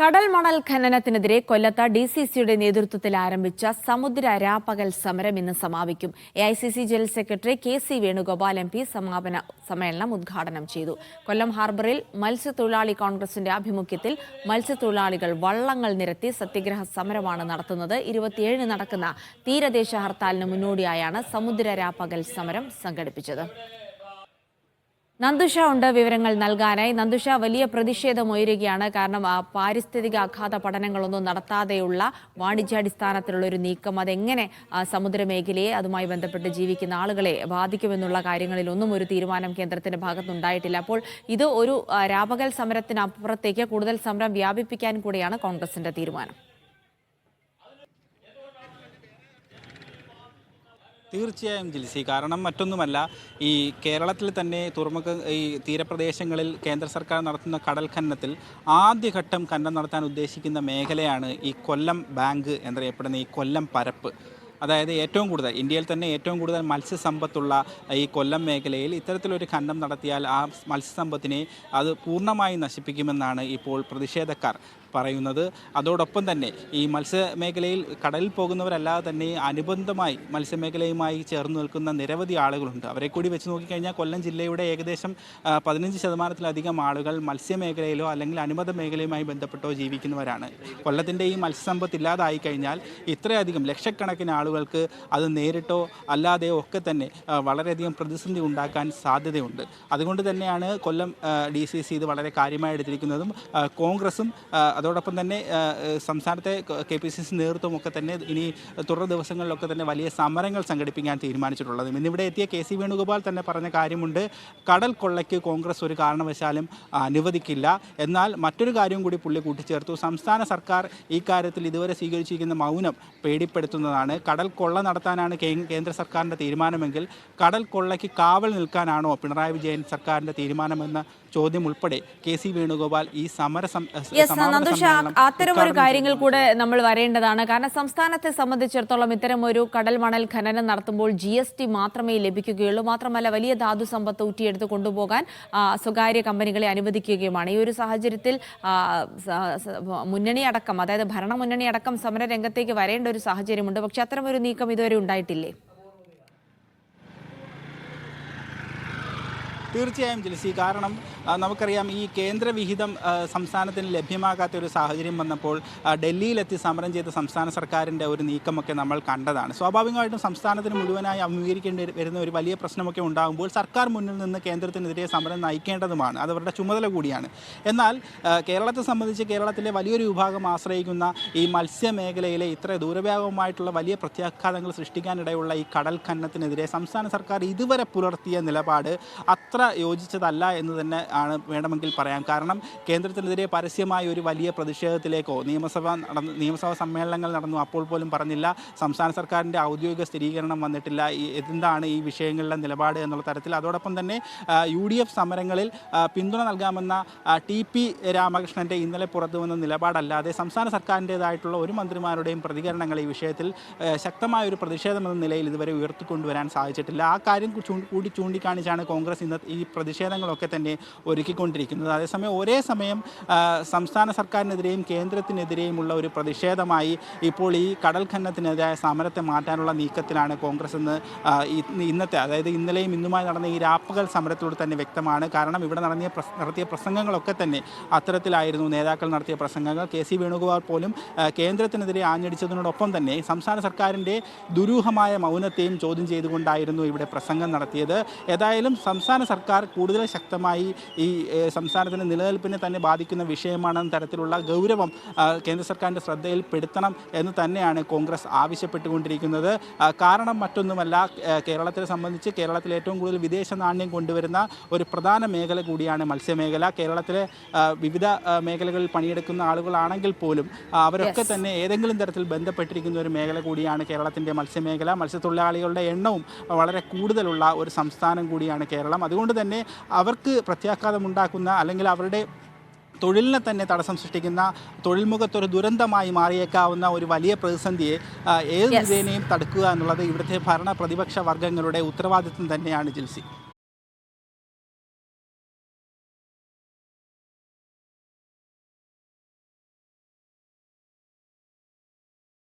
കടൽ മണൽ ഖനനത്തിനെതിരെ കൊല്ലത്ത് ഡി സി സിയുടെ നേതൃത്വത്തിൽ ആരംഭിച്ച സമുദ്ര രാപ്പകൽ സമരം ഇന്ന് സമാപിക്കും. A I C C general secretary K C Venugopal M P സമാപന സമ്മേളനം ഉദ്ഘാടനം ചെയ്തു. കൊല്ലം ഹാർബറിൽ മത്സ്യത്തൊഴിലാളി കോൺഗ്രസിന്റെ ആഭിമുഖ്യത്തിൽ മത്സ്യത്തൊഴിലാളികൾ വള്ളങ്ങൾ നിരത്തി സത്യഗ്രഹ സമരമാണ് നടത്തുന്നത്. ഇരുപത്തിയേഴിന് നടക്കുന്ന തീരദേശ ഹർത്താലിന് മുന്നോടിയായാണ് സമുദ്ര രാപ്പകൽ സമരം സംഘടിപ്പിച്ചത്. നന്ദുഷ ഉണ്ട് വിവരങ്ങൾ നൽകാനായി. നന്ദുഷ വലിയ പ്രതിഷേധം ഉയരുകയാണ്. കാരണം പാരിസ്ഥിതിക ആഘാത പഠനങ്ങളൊന്നും നടത്താതെയുള്ള വാണിജ്യാടിസ്ഥാനത്തിലുള്ള ഒരു നീക്കം അതെങ്ങനെ സമുദ്രമേഖലയെ അതുമായി ബന്ധപ്പെട്ട് ജീവിക്കുന്ന ആളുകളെ ബാധിക്കുമെന്നുള്ള കാര്യങ്ങളിൽ ഒന്നും ഒരു തീരുമാനം കേന്ദ്രത്തിന്റെ ഭാഗത്തുണ്ടായിട്ടില്ല അപ്പോൾ ഇത് ഒരു രാപകൽ സമരത്തിനപ്പുറത്തേക്ക് കൂടുതൽ സമരം വ്യാപിപ്പിക്കാൻ കൂടിയാണ് കോൺഗ്രസിന്റെ തീരുമാനം. തീർച്ചയായും ജിൽസി. കാരണം മറ്റൊന്നുമല്ല ഈ കേരളത്തിൽ തന്നെ തുറമുഖ ഈ തീരപ്രദേശങ്ങളിൽ കേന്ദ്ര സർക്കാർ നടത്തുന്ന കടൽ ഖനനത്തിൽ ആദ്യഘട്ടം ഖനനം നടത്താൻ ഉദ്ദേശിക്കുന്ന മേഖലയാണ് ഈ കൊല്ലം ബാങ്ക് എന്നറിയപ്പെടുന്ന ഈ കൊല്ലം പരപ്പ്. അതായത് ഏറ്റവും കൂടുതൽ ഇന്ത്യയിൽ തന്നെ ഏറ്റവും കൂടുതൽ മത്സ്യസമ്പത്തുള്ള ഈ കൊല്ലം മേഖലയിൽ ഇത്തരത്തിലൊരു ഖനനം നടത്തിയാൽ ആ മത്സ്യസമ്പത്തിനെ അത് പൂർണമായി നശിപ്പിക്കുമെന്നാണ് ഇപ്പോൾ പ്രതിഷേധക്കാർ. പറയുന്നത്. അതോടൊപ്പം തന്നെ ഈ മത്സ്യമേഖലയിൽ കടലിൽ പോകുന്നവരല്ലാതെ തന്നെ അനുബന്ധമായി മത്സ്യമേഖലയുമായി ചേർന്ന് നിൽക്കുന്ന നിരവധി ആളുകളുണ്ട്. അവരെ കൂടി വെച്ച് നോക്കിക്കഴിഞ്ഞാൽ കൊല്ലം ജില്ലയുടെ ഏകദേശം പതിനഞ്ച് ശതമാനത്തിലധികം ആളുകൾ മത്സ്യമേഖലയിലോ അല്ലെങ്കിൽ അനുബന്ധ മേഖലയുമായി ബന്ധപ്പെട്ടോ ജീവിക്കുന്നവരാണ്. കൊല്ലത്തിന്റെ ഈ മത്സ്യസമ്പത്ത് ഇല്ലാതായി കഴിഞ്ഞാൽ ഇത്രയധികം ലക്ഷക്കണക്കിന് ആളുകൾക്ക് അത് നേരിട്ടോ അല്ലാതെയോ ഒക്കെ തന്നെ വളരെയധികം പ്രതിസന്ധി ഉണ്ടാക്കാൻ സാധ്യതയുണ്ട്. അതുകൊണ്ട് തന്നെയാണ് കൊല്ലം ഡി സി സി ഇത് വളരെ കാര്യമായി എടുത്തിരിക്കുന്നതും കോൺഗ്രസും അതോടൊപ്പം തന്നെ സംസ്ഥാനത്തെ കെ പി സി സി നേതൃത്വം ഒക്കെ തന്നെ ഇനി തുടർ ദിവസങ്ങളിലൊക്കെ തന്നെ വലിയ സമരങ്ങൾ സംഘടിപ്പിക്കാൻ തീരുമാനിച്ചിട്ടുള്ളതും. ഇന്നിവിടെ എത്തിയ കെ സി വേണുഗോപാൽ തന്നെ പറഞ്ഞ കാര്യമുണ്ട്. കടൽ കൊള്ളയ്ക്ക് കോൺഗ്രസ് ഒരു കാരണവശാലും അനുവദിക്കില്ല. എന്നാൽ മറ്റൊരു കാര്യം കൂടി പുള്ളി കൂട്ടിച്ചേർത്തു. സംസ്ഥാന സർക്കാർ ഈ കാര്യത്തിൽ ഇതുവരെ സ്വീകരിച്ചിരിക്കുന്ന മൗനം പേടിപ്പെടുത്തുന്നതാണ്. കടൽ കൊള്ള നടത്താനാണ് കേന്ദ്ര സർക്കാരിന്റെ തീരുമാനമെങ്കിൽ കടൽ കൊള്ളയ്ക്ക് കാവൽ നിൽക്കാനാണോ പിണറായി വിജയൻ സർക്കാരിന്റെ തീരുമാനമെന്ന ചോദ്യം ഉൾപ്പെടെ കെ സി വേണുഗോപാൽ ഈ സമര സന്തോഷ ഒരു കാര്യങ്ങൾ കൂടെ നമ്മൾ വരേണ്ടതാണ്. കാരണം സംസ്ഥാനത്തെ സംബന്ധിച്ചിടത്തോളം ഇത്തരം ഒരു കടൽ മണൽ ഖനനം നടത്തുമ്പോൾ ജി എസ് ടി മാത്രമേ ലഭിക്കുകയുള്ളൂ. മാത്രമല്ല വലിയ ധാതു സമ്പത്ത് ഊറ്റിയെടുത്ത് കൊണ്ടുപോകാൻ സ്വകാര്യ കമ്പനികളെ അനുവദിക്കുകയുമാണ്. ഈ ഒരു സാഹചര്യത്തിൽ മുന്നണി അടക്കം അതായത് ഭരണ മുന്നണി അടക്കം സമര രംഗത്തേക്ക് വരേണ്ട ഒരു സാഹചര്യമുണ്ട്. പക്ഷെ അത്തരം ഒരു നീക്കം ഇതുവരെ ഉണ്ടായിട്ടില്ലേ? തീർച്ചയായും ജിൽസി കാരണം നമുക്കറിയാം ഈ കേന്ദ്രവിഹിതം സംസ്ഥാനത്തിന് ലഭ്യമാകാത്ത ഒരു സാഹചര്യം വന്നപ്പോൾ ഡൽഹിയിലെത്തി സമരം ചെയ്ത സംസ്ഥാന സർക്കാരിന്റെ ഒരു നീക്കമൊക്കെ നമ്മൾ കണ്ടതാണ്. സ്വാഭാവികമായിട്ടും സംസ്ഥാനത്തിന് മുഴുവനായി അഭിമുഖീകരിക്കേണ്ടി വരുന്ന ഒരു വലിയ പ്രശ്നമൊക്കെ ഉണ്ടാകുമ്പോൾ സർക്കാർ മുന്നിൽ നിന്ന് കേന്ദ്രത്തിനെതിരെ സമരം നയിക്കേണ്ടതുമാണ്. അത് അവരുടെ ചുമതല കൂടിയാണ്. എന്നാൽ കേരളത്തെ സംബന്ധിച്ച് കേരളത്തിലെ വലിയൊരു വിഭാഗം ആശ്രയിക്കുന്ന ഈ മത്സ്യമേഖലയിലെ ഇത്ര ദൂരവ്യാപകമായിട്ടുള്ള വലിയ പ്രത്യാഘാതങ്ങൾ സൃഷ്ടിക്കാനിടയുള്ള ഈ കടൽ ഖനനത്തിനെതിരെ സംസ്ഥാന സർക്കാർ ഇതുവരെ പുലർത്തിയ നിലപാട് അത്ര യോജിച്ചതല്ല എന്ന് തന്നെ ആണ് വേണമെങ്കിൽ പറയാം. കാരണം കേന്ദ്രത്തിനെതിരെ പരസ്യമായ ഒരു വലിയ പ്രതിഷേധത്തിലേക്കോ നിയമസഭ നടന്നു നിയമസഭാ സമ്മേളനങ്ങൾ നടന്നു അപ്പോൾ പോലും പറഞ്ഞില്ല. സംസ്ഥാന സർക്കാരിന്റെ ഔദ്യോഗിക സ്ഥിരീകരണം വന്നിട്ടില്ല. എന്താണ് ഈ വിഷയങ്ങളിലെ നിലപാട് എന്നുള്ള തരത്തിൽ. അതോടൊപ്പം തന്നെ യു ഡി എഫ് സമരങ്ങളിൽ പിന്തുണ നൽകാമെന്ന ടി പി രാമകൃഷ്ണന്റെ ഇന്നലെ പുറത്തു വന്ന നിലപാടല്ലാതെ സംസ്ഥാന സർക്കാരിന്റേതായിട്ടുള്ള ഒരു മന്ത്രിമാരുടെയും പ്രതികരണങ്ങൾ ഈ വിഷയത്തിൽ ശക്തമായ ഒരു പ്രതിഷേധമെന്ന നിലയിൽ ഇതുവരെ ഉയർത്തിക്കൊണ്ടുവരാൻ സാധിച്ചിട്ടില്ല. ആ കാര്യം കൂടി ചൂണ്ടിക്കാണിച്ചാണ് കോൺഗ്രസ് ഇന്ന് ഈ പ്രതിഷേധങ്ങളൊക്കെ തന്നെ ഒരുക്കിക്കൊണ്ടിരിക്കുന്നത്. അതേസമയം ഒരേ സമയം സംസ്ഥാന സർക്കാരിനെതിരെയും കേന്ദ്രത്തിനെതിരെയുമുള്ള ഒരു പ്രതിഷേധമായി ഇപ്പോൾ ഈ കടൽ ഖനനത്തിനെതിരായ സമരത്തെ മാറ്റാനുള്ള നീക്കത്തിലാണ് കോൺഗ്രസ് ഇന്ന് ഇന്നത്തെ അതായത് ഇന്നലെയും ഇന്നുമായി നടന്ന ഈ രാപ്പകൽ സമരത്തിലൂടെ തന്നെ വ്യക്തമാണ്. കാരണം ഇവിടെ നടന്നിയ പ്രസ- നടത്തിയ പ്രസംഗങ്ങളൊക്കെ തന്നെ അത്തരത്തിലായിരുന്നു. നേതാക്കൾ നടത്തിയ പ്രസംഗങ്ങൾ കെ സി വേണുഗോപാൽ പോലും കേന്ദ്രത്തിനെതിരെ ആഞ്ഞടിച്ചതിനോടൊപ്പം തന്നെ സംസ്ഥാന സർക്കാരിന്റെ ദുരൂഹമായ മൗനത്തെയും ചോദ്യം ചെയ്തുകൊണ്ടായിരുന്നു ഇവിടെ പ്രസംഗം നടത്തിയത്. ഏതായാലും സംസ്ഥാന സർക്കാർ കൂടുതൽ ശക്തമായി ഈ സംസ്ഥാനത്തിന്റെ നിലനിൽപ്പിനെ തന്നെ ബാധിക്കുന്ന വിഷയമാണെന്ന തരത്തിലുള്ള ഗൗരവം കേന്ദ്ര സർക്കാരിന്റെ ശ്രദ്ധയിൽപ്പെടുത്തണം എന്ന് തന്നെയാണ് കോൺഗ്രസ് ആവശ്യപ്പെട്ടുകൊണ്ടിരിക്കുന്നത്. കാരണം മറ്റൊന്നുമല്ല കേരളത്തെ സംബന്ധിച്ച് കേരളത്തിൽ ഏറ്റവും കൂടുതൽ വിദേശ നാണ്യം കൊണ്ടുവരുന്ന ഒരു പ്രധാന മേഖല കൂടിയാണ് മത്സ്യമേഖല. കേരളത്തിലെ വിവിധ മേഖലകളിൽ പണിയെടുക്കുന്ന ആളുകളാണെങ്കിൽ പോലും അവരൊക്കെ തന്നെ ഏതെങ്കിലും തരത്തിൽ ബന്ധപ്പെട്ടിരിക്കുന്ന ഒരു മേഖല കൂടിയാണ് കേരളത്തിന്റെ മത്സ്യമേഖല. മത്സ്യത്തൊഴിലാളികളുടെ എണ്ണവും വളരെ കൂടുതലുള്ള ഒരു സംസ്ഥാനം കൂടിയാണ് കേരളം. അതുകൊണ്ട് തന്നെ അവർക്ക് പ്രത്യാഘാതമുണ്ടാക്കുന്ന അല്ലെങ്കിൽ അവരുടെ തൊഴിലിനെ തന്നെ തടസ്സം സൃഷ്ടിക്കുന്ന തൊഴിൽമുഖത്തൊരു ദുരന്തമായി മാറിയേക്കാവുന്ന ഒരു വലിയ പ്രതിസന്ധിയെ ഏത് Yes. തടുക്കുക എന്നുള്ളത് ഇവിടുത്തെ ഭരണ പ്രതിപക്ഷ വർഗങ്ങളുടെ ഉത്തരവാദിത്വം തന്നെയാണ് ജിൽസി